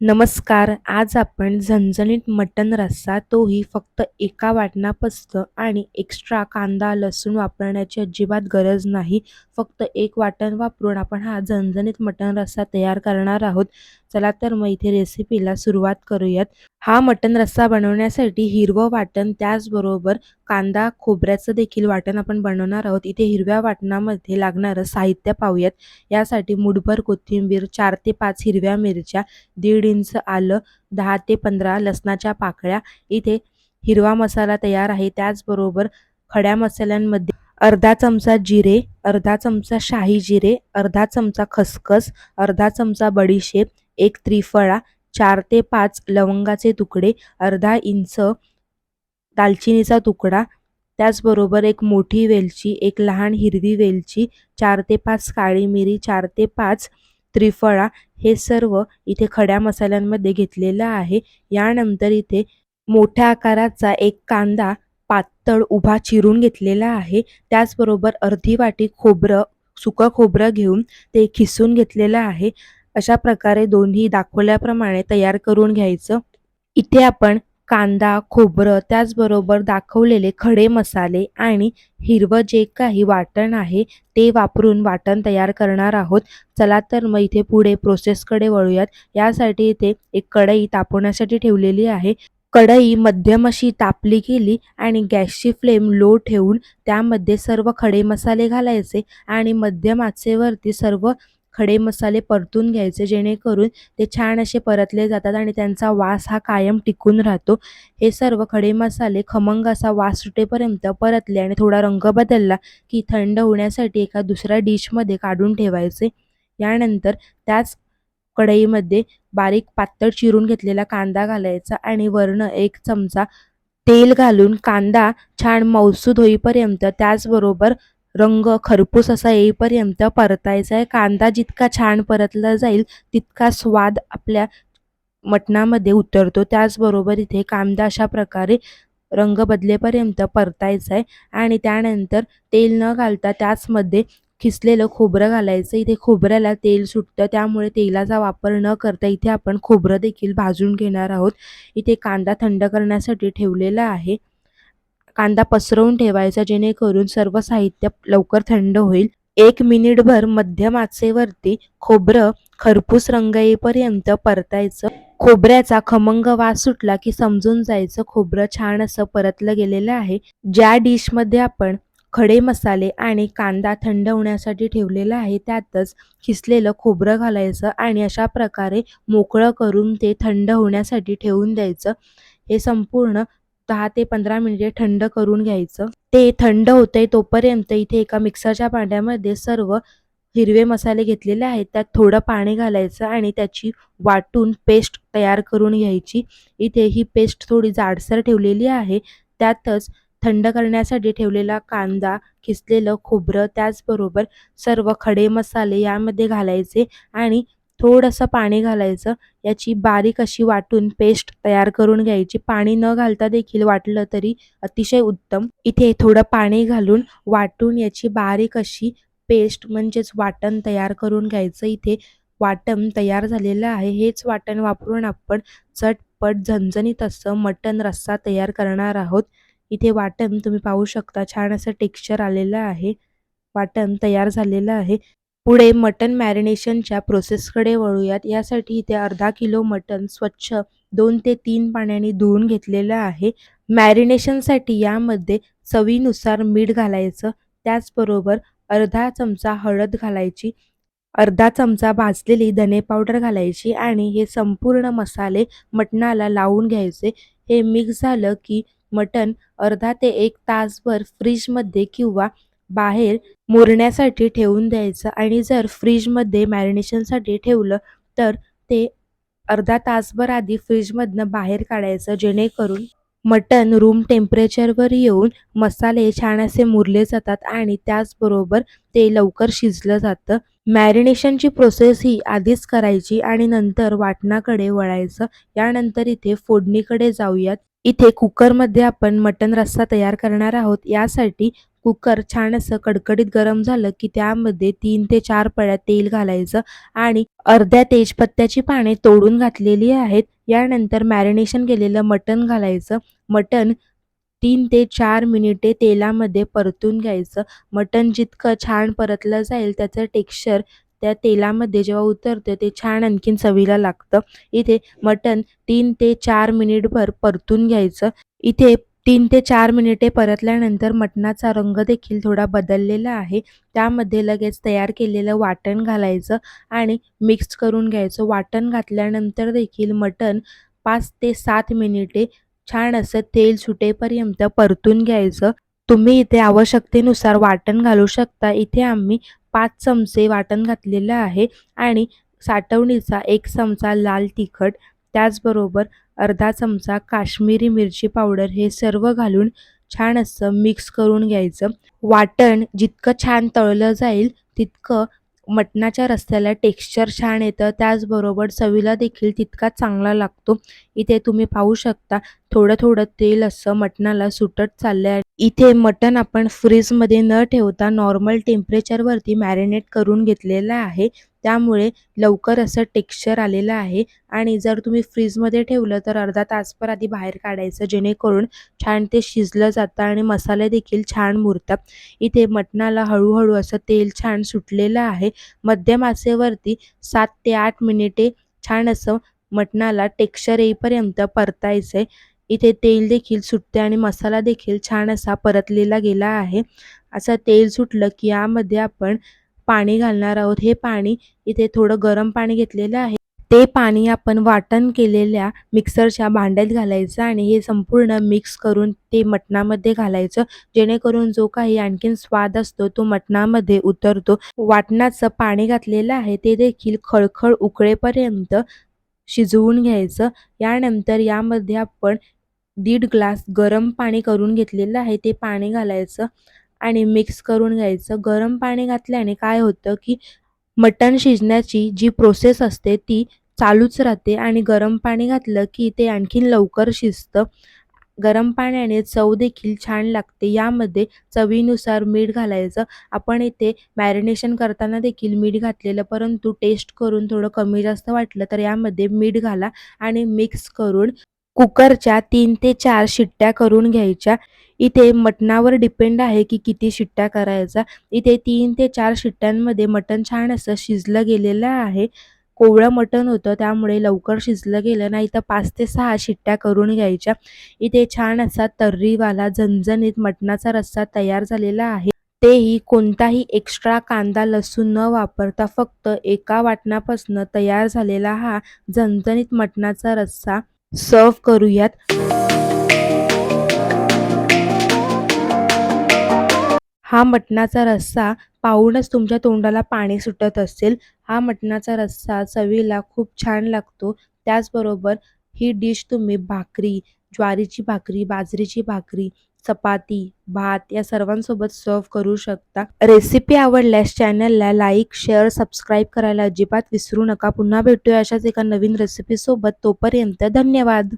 नमस्कार आज आपण झणझणीत मटण रस्सा तोही फक्त एका वाटणापासतं आणि एक्स्ट्रा कांदा लसूण वापरण्याची अजिबात गरज नाही. फक्त एक वाटण वापरून आपण हा झणझणीत मटण रस्सा तयार करणार आहोत. चला तर मग इथे रेसिपीला सुरुवात करूयात. हा मटण रस्सा बनवण्यासाठी हिरवं वाटण त्याचबरोबर कांदा खोबऱ्याचं देखील वाटण आपण बनवणार आहोत. इथे हिरव्या वाटणामध्ये लागणारं साहित्य पाहूयात. यासाठी मुठभर कोथिंबीर चार ते पाच हिरव्या मिरच्या दीड इंच आलं दहा ते पंधरा लसणाच्या पाकळ्या. इथे हिरवा मसाला तयार आहे. त्याचबरोबर खड्या मसाल्यांमध्ये अर्धा चमचा जिरे अर्धा चमचा शाही जिरे अर्धा चमचा खसखस अर्धा चमचा बडीशेप एक त्रिफळा चार ते पाच लवंगाचे तुकडे अर्धा इंच दालचिनीचा तुकडा त्याचबरोबर एक मोठी वेलची एक लहान हिरवी वेलची चार ते पाच काळी मिरी चार ते पाच त्रिफळा हे सर्व इथे खड्या मसाल्यांमध्ये घेतलेलं आहे. यानंतर इथे मोठ्या आकाराचा एक कांदा पातळ उभा चिरून घेतलेला आहे. त्याचबरोबर अर्धी वाटी खोबरं सुकं खोबरं घेऊन ते खिसून घेतलेलं आहे. अशा प्रकारे दोन्ही दाखवल्याप्रमाणे तयार करून घ्यायचं. इथे आपण कांदा खोबरं त्याचबरोबर दाखवलेले खडे मसाले आणि हिरवं जे काही वाटण आहे ते वापरून वाटण तयार करणार आहोत. चला तर मग इथे पुढे प्रोसेसकडे वळूयात. यासाठी इथे एक कढई तापवण्यासाठी ठेवलेली आहे. कढई मध्यम अशी तापली गेली आणि गॅसची फ्लेम लो ठेवून त्यामध्ये सर्व खडे मसाले घालायचे आणि मध्यम आचेवरती सर्व खडे मसाले परतून घ्यायचे जेणेकरून ते छान असे परतले जातात आणि त्यांचा वास हा कायम टिकून राहतो. हे सर्व खडे मसाले खमंग असा वास सुटेपर्यंत परतले आणि थोडा रंग बदलला की थंड होण्यासाठी एका दुसऱ्या डिशमध्ये काढून ठेवायचे. यानंतर त्याच कढईमध्ये बारीक पातळ चिरून घेतलेला कांदा घालायचा आणि वर्ण एक चमचा तेल घालून कांदा छान मौसूद होईपर्यंत त्याचबरोबर रंग खरपूस असा येईपर्यंत परतायचा आहे. कांदा जितका छान परतला जाईल तितका स्वाद आपल्या मटणामध्ये उतरतो. त्याचबरोबर इथे कांदा अशा प्रकारे रंग बदलेपर्यंत परतायचा आहे. आणि त्यानंतर तेल न घालता त्याचमध्ये खिसलेलं खोबरं घालायचं. इथे खोबऱ्याला तेल सुटतं. त्यामुळे तेलाचा वापर न करता इथे आपण खोबरं देखील भाजून घेणार आहोत. इथे कांदा थंड करण्यासाठी ठेवलेला आहे. कांदा पसरवून ठेवायचा जेणेकरून सर्व साहित्य लवकर थंड होईल. एक मिनिटभर मध्यम आचेवरती खोबरं खरपूस रंग येईपर्यंत परतायचं. खोबऱ्याचा खमंग वास सुटला की समजून जायचं खोबरं छान असं परतलं गेलेलं आहे. ज्या डिशमध्ये आपण खडे मसाले आणि कांदा थंड होण्यासाठी ठेवलेला आहे त्यातच खिसलेलं खोबरं घालायचं आणि अशा प्रकारे मोकळं करून ते थंड होण्यासाठी ठेवून द्यायचं. हे संपूर्ण दहा ते पंधरा मिनिटे थंड करून घ्यायचं. ते थंड होतंय तोपर्यंत इथे एका मिक्सरच्या भांड्यामध्ये सर्व हिरवे मसाले घेतलेले आहेत. त्यात थोडं पाणी घालायचं आणि त्याची वाटून पेस्ट तयार करून घ्यायची. इथे ही पेस्ट थोडी जाडसर ठेवलेली आहे. त्यातच थंड करण्यासाठी ठेवलेला कांदा खिसलेलं खोबरं त्याचबरोबर सर्व खडे मसाले यामध्ये घालायचे आणि थोडंसं पाणी घालायचं. याची बारीक अशी वाटून पेस्ट तयार करून घ्यायची. पाणी न घालता देखील वाटलं तरी अतिशय उत्तम. इथे थोडं पाणी घालून वाटून याची बारीक अशी पेस्ट म्हणजेच वाटण तयार करून घ्यायचं. इथे वाटण तयार झालेलं आहे. हेच वाटण वापरून आपण चटपट झणझणीत असं मटण रस्सा तयार करणार आहोत. इथे वाटण तुम्ही पाहू शकता. छान असं टेक्स्चर आलेलं आहे. वाटण तयार झालेलं आहे. पुढे मटन मॅरिनेशनच्या प्रोसेसकडे वळूयात. यासाठी इथे अर्धा किलो मटन स्वच्छ दोन ते तीन पाण्याने धुवून घेतलेलं आहे. मॅरिनेशनसाठी यामध्ये चवीनुसार मीठ घालायचं त्याचबरोबर अर्धा चमचा हळद घालायची अर्धा चमचा भाजलेली धने पावडर घालायची आणि हे संपूर्ण मसाले मटणाला लावून घ्यायचे. हे मिक्स झालं की मटण अर्धा ते एक तासभर फ्रीजमध्ये किंवा बाहेर मुरण्यासाठी ठेवून द्यायचं आणि जर फ्रीजमध्ये मॅरिनेशनसाठी ठेवलं तर ते अर्धा तासभर आधी फ्रीजमधनं बाहेर काढायचं जेणेकरून मटण रूम टेम्परेचरवर येऊन मसाले छान असे मुरले जातात आणि त्याचबरोबर ते लवकर शिजलं जातं. मॅरिनेशनची प्रोसेस ही आधीच करायची आणि नंतर वाटणाकडे वळायचं. यानंतर इथे फोडणीकडे जाऊयात. इथे कुकरमध्ये आपण मटन रस्सा तयार करणार आहोत. यासाठी कुकर छान असं कडकडीत गरम झालं की त्यामध्ये तीन ते चार पळ्या तेल घालायचं आणि अर्ध्या तेजपत्त्याची पाने तोडून घातलेली आहेत. यानंतर मॅरिनेशन केलेलं मटण घालायचं. मटण तीन ते चार मिनिटे तेलामध्ये परतून घ्यायचं. मटण जितकं छान परतलं जाईल त्याचं टेक्स्चर त्या तेलामध्ये जेव्हा उतरतं ते छान आणखीन चवीला लागतं. इथे मटण तीन ते चार मिनिटभर परतून घ्यायचं. इथे तीन ते चार मिनिटे परतल्यानंतर मटणाचा रंग देखील थोडा बदललेला आहे. त्यामध्ये लगेच तयार केलेलं वाटण घालायचं आणि मिक्स करून घ्यायचं. वाटण घातल्यानंतर देखील मटण पाच ते सात मिनिटे छान असं तेल सुटेपर्यंत परतून घ्यायचं. तुम्ही इथे आवश्यकतेनुसार वाटण घालू शकता. इथे आम्ही पाच चमचे वाटण घातलेलं आहे आणि साठवणीचा एक चमचा लाल तिखट त्याचबरोबर अर्धा चमचा काश्मीरी मिरची पावडर हे सर्व घालून छान असं मिक्स करून घ्यायचं. वाटण जितकं छान तळलं जाईल तितकं मटणाच्या रस्त्याला टेक्स्चर छान येतं. त्याचबरोबर चवीला देखील तितका चांगला लागतो. इथे तुम्ही पाहू शकता थोडं थोडं तेल असं मटणाला सुटत चाललं आहे इथे मटण आपण फ्रीजमध्ये न ठेवता नॉर्मल टेम्परेचरवरती मॅरिनेट करून घेतलेलं आहे. त्यामुळे लवकर असं टेक्स्चर आलेलं आहे. आणि जर तुम्ही फ्रीजमध्ये ठेवलं तर अर्धा तासभर आधी बाहेर काढायचं जेणेकरून छान ते शिजलं जातं आणि मसाले देखील छान मुरतात. इथे मटणाला हळूहळू असं तेल छान सुटलेलं आहे. मध्यम आसेवरती सात ते आठ मिनिटे छान असं मटणाला टेक्स्चर येईपर्यंत परतायचं आहे इथे तेल देखील सुटते आणि मसाला देखील छान असा परतलेला गेला आहे. असं तेल सुटलं की यामध्ये आपण पाणी घालणार आहोत. हे पाणी इथे थोडं गरम पाणी घेतलेलं आहे. ते पाणी आपण वाटण केलेल्या मिक्सरच्या भांड्यात घालायचं आणि हे संपूर्ण मिक्स करून ते मटणामध्ये घालायचं. जेणेकरून जो काही आणखीन स्वाद असतो तो मटणामध्ये उतरतो. वाटणाचं पाणी घातलेलं आहे ते देखील खळखळ उकळेपर्यंत शिजवून घ्यायचं. यानंतर यामध्ये आपण दीड ग्लास गरम पाणी करून घेतलेलं आहे. ते पाणी घालायचं. आणि मिक्स करून घ्यायचं. गरम पाणी घातल्याने काय होतं की मटण शिजण्याची जी प्रोसेस असते ती चालूच राहते आणि गरम पाणी घातलं की ते आणखीन लवकर शिजतं. गरम पाण्याने चव देखील छान लागते. यामध्ये चवीनुसार मीठ घालायचं. आपण इथे मॅरिनेशन करताना देखील मीठ घातलेलं परंतु टेस्ट करून थोडं कमी जास्त वाटलं तर यामध्ये मीठ घाला आणि मिक्स करून कुकरच्या तीन ते चार शिट्ट्या करून घ्यायच्या. इथे मटणावर डिपेंड आहे की किती शिट्ट्या करायचा. इथे तीन ते चार शिट्ट्यांमध्ये मटण छान असं शिजलं गेलेलं आहे. कोवळं मटण होतं त्यामुळे लवकर शिजलं गेलं नाही तर पाच ते सहा शिट्ट्या करून घ्यायच्या. इथे छान असा तर्रीवाला झणझणीत मटणाचा रस्सा तयार झालेला आहे. तेही कोणताही एक्स्ट्रा कांदा लसूण न वापरता फक्त एका वाटणापासून तयार झालेला हा झणझणीत मटणाचा रस्सा. सर्व करूयात. हा मटणाचा रस्सा पाहूनच तुमच्या तोंडाला पाणी सुटत असेल. हा मटणाचा रस्सा चवीला खूप छान लागतो. त्याचबरोबर ही डिश तुम्ही भाकरी ज्वारीची भाकरी बाजरीची भाकरी चपाती भात या सर्वांसोबत सर्व करू शकता. रेसिपी आवडल्यास चॅनलला लाईक शेअर सबस्क्राईब करायला अजिबात विसरू नका. पुन्हा भेटूया अशाच एका नवीन रेसिपीसोबत तोपर्यंत धन्यवाद.